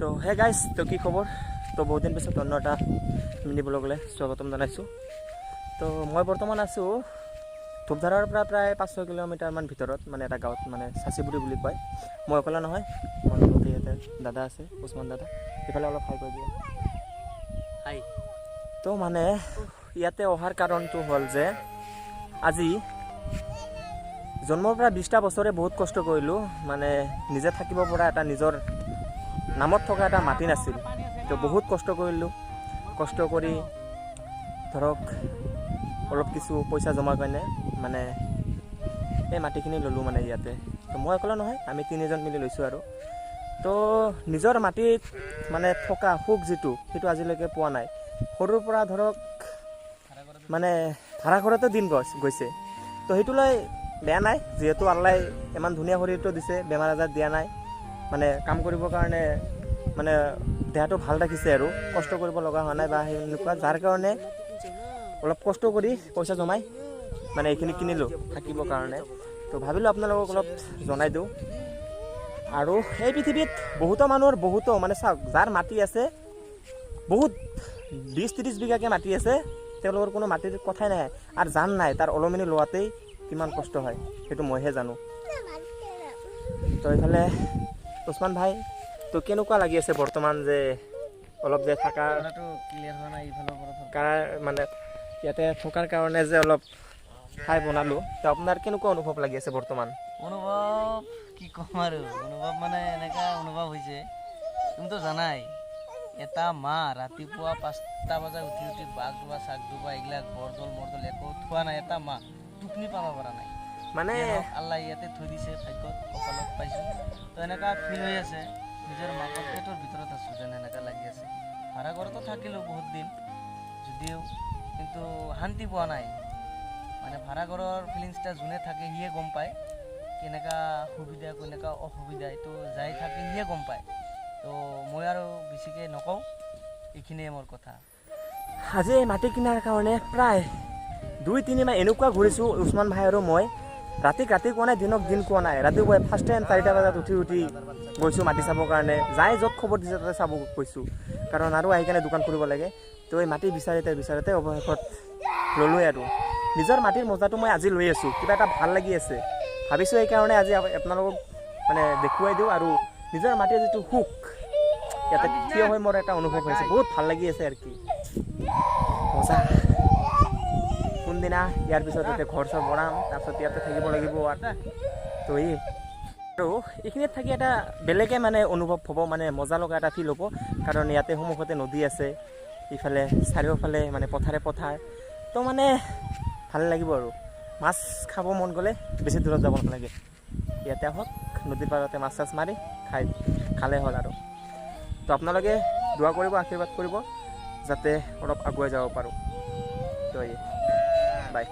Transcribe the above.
তো hey guys তো কি খবৰ? তো বহুত দিন পিছত অন্য এটা মিনি ব্লগলৈ স্বাগতম জনাইছোঁ। তো মই বৰ্তমান আছোঁ ধূপধাৰাৰ পৰা প্ৰায় পাঁচ ছয় কিলোমিটাৰমান ভিতৰত মানে এটা গাঁৱত মানে চাচিবুৰি বুলি কয়। মই অকলে নহয় মোৰ লগতে ইয়াতে দাদা আছে উচমান দাদা। সেইফালে অলপ খাই কৈ দিয়ে হাই। তো মানে ইয়াতে অহাৰ কাৰণটো হ'ল যে আজি জন্মৰ পৰা বিছটা বছৰে বহুত কষ্ট কৰিলোঁ মানে নিজে থাকিব পৰা এটা নিজৰ নামত থকা এটা মাটি নাছিল। তো বহুত কষ্ট কৰিলোঁ। কষ্ট কৰি ধৰক অলপ কিছু পইচা জমা কাৰণে মানে এই মাটিখিনি ল'লোঁ মানে ইয়াতে। তো মই অকলে নহয় আমি তিনিজন মিলি লৈছোঁ আৰু। তো নিজৰ মাটিত মানে থকা সুখ যিটো সেইটো আজিলৈকে পোৱা নাই। সৰুৰ পৰা ধৰক মানে ভাড়া ঘৰতে দিন গছ গৈছে। তো সেইটো লৈ বেয়া নাই যিহেতু আল্লাই ইমান ধুনীয়া শৰীৰটো দিছে বেমাৰ আজাৰ দিয়া নাই। মানে কাম কৰিবৰ কাৰণে মানে দেহাটো ভালো ৰাখিছে আৰু, কষ্ট কৰিব লগা হোৱা নাই বা সেনেকুৱা যাৰ কাৰণে অলপ কষ্ট কৰি পইচা জমাই মানে এইখিনি কিনিলোঁ থাকিবৰ কাৰণে। তো ভাবিলোঁ আপোনালোকক অলপ জনাই দিওঁ। আৰু এই পৃথিৱীত বহুতো মানুহৰ বহুতো মানে চাওক, যাৰ মাটি আছে, বহুত বিছ ত্ৰিছ বিঘাকৈ মাটি আছে, তেওঁলোকৰ কোনো মাটিৰ কথাই নাই। আৰু জান নাই, তাৰ অলমনি লোৱাতেই কিমান কষ্ট হয়, সেইটো মইহে জানো। তো এইফালে উচমান ভাই তো কেনেকুৱা লাগি আছে বৰ্তমান যে অলপ যে থকা মানে ইয়াতে থকাৰ কাৰণে যে অলপ ঠাই বনালোঁ তো আপোনাৰ কেনেকুৱা অনুভৱ লাগি আছে বৰ্তমান? অনুভৱ কি ক'ম আৰু অনুভৱ মানে এনেকা অনুভৱ হৈছে। তুমিতো জানাই এটা মাহ ৰাতিপুৱা পাঁচটা বজাত উঠি উঠি বাঘ ধোৱা চাক ধোৱা এইবিলাক বৰদল মৰদল একো থোৱা নাই এটা মাহ টোপনি পাব পৰা নাই। মানে আল্লাহ ইয়াতে থৈ দিছে ভাগ্যত কপালত পাইছোঁ। তো এনেকা ফিল হৈ আছে নিজৰ মাকৰ পেটৰ ভিতৰত আছোঁ যেন এনেকা লাগি আছে। ভাড়া ঘৰতো থাকিলোঁ বহুত দিন যদিও কিন্তু শান্তি পোৱা নাই। মানে ভাড়া ঘৰৰ ফিলিংছটা যোনে থাকে সিয়ে গম পায় কেনেকা সুবিধা কেনেকা অসুবিধা এইটো যাই থাকে সিয়ে গম পায়। তো মই আৰু বেছিকৈ নকওঁ এইখিনিয়ে মোৰ কথা। আজি মাটি কিনাৰ কাৰণে প্ৰায় দুই তিনি মাহ এনেকুৱা ঘূৰিছোঁ উচমান ভাই আৰু মই। ৰাতিক ৰাতি কোৱা নাই, দিনক দিন কোৱা নাই। ৰাতিপুৱাই ফাৰ্ষ্ট টাইম চাৰিটা বজাত উঠি উঠি গৈছোঁ মাটি চাবৰ কাৰণে। যাই য'ত খবৰ দিছে তাতে চাব গৈছোঁ। কাৰণ আৰু আহি কেনে দোকান কৰিব লাগে। তো এই মাটি বিচাৰোঁতে বিচাৰোঁতে অৱশেষত ল'লোৱে আৰু। নিজৰ মাটিৰ মজাটো মই আজি লৈ আছোঁ। কিবা এটা ভালো লাগি আছে। ভাবিছোঁ সেইকাৰণে আজি আপোনালোকক মানে দেখুৱাই দিওঁ আৰু নিজৰ মাটিৰ যিটো সুখ, ইয়াতে থিয় হৈ মোৰ এটা অনুভৱ হৈছে। বহুত ভালো লাগি আছে আৰু কি। মজা। কোনদিনা, ইয়াৰ পিছত ইয়াতে ঘৰ চৰ বনাম, তাৰপিছত ইয়াতে থাকিব লাগিব আৰু। তো এই, আৰু এইখিনিত থাকি এটা বেলেগে মানে অনুভৱ হ'ব মানে মজা লগা এটা ফিল হ'ব, কাৰণ ইয়াতে সন্মুখতে নদী আছে, ইফালে চাৰিওফালে মানে পথাৰে পথাৰ। তো মানে ভালো লাগিব আৰু। মাছ খাব মন গ'লে বেছি দূৰত যাব নালাগে। ইয়াতে আহক, নদীৰ পাৰতে মাছ চাছ মাৰি খাই, খালে হ'ল আৰু। তো আপোনালোকে দোৱা কৰিব, আশীৰ্বাদ কৰিব, যাতে অলপ আগুৱাই যাব পাৰোঁ। তো এই বাই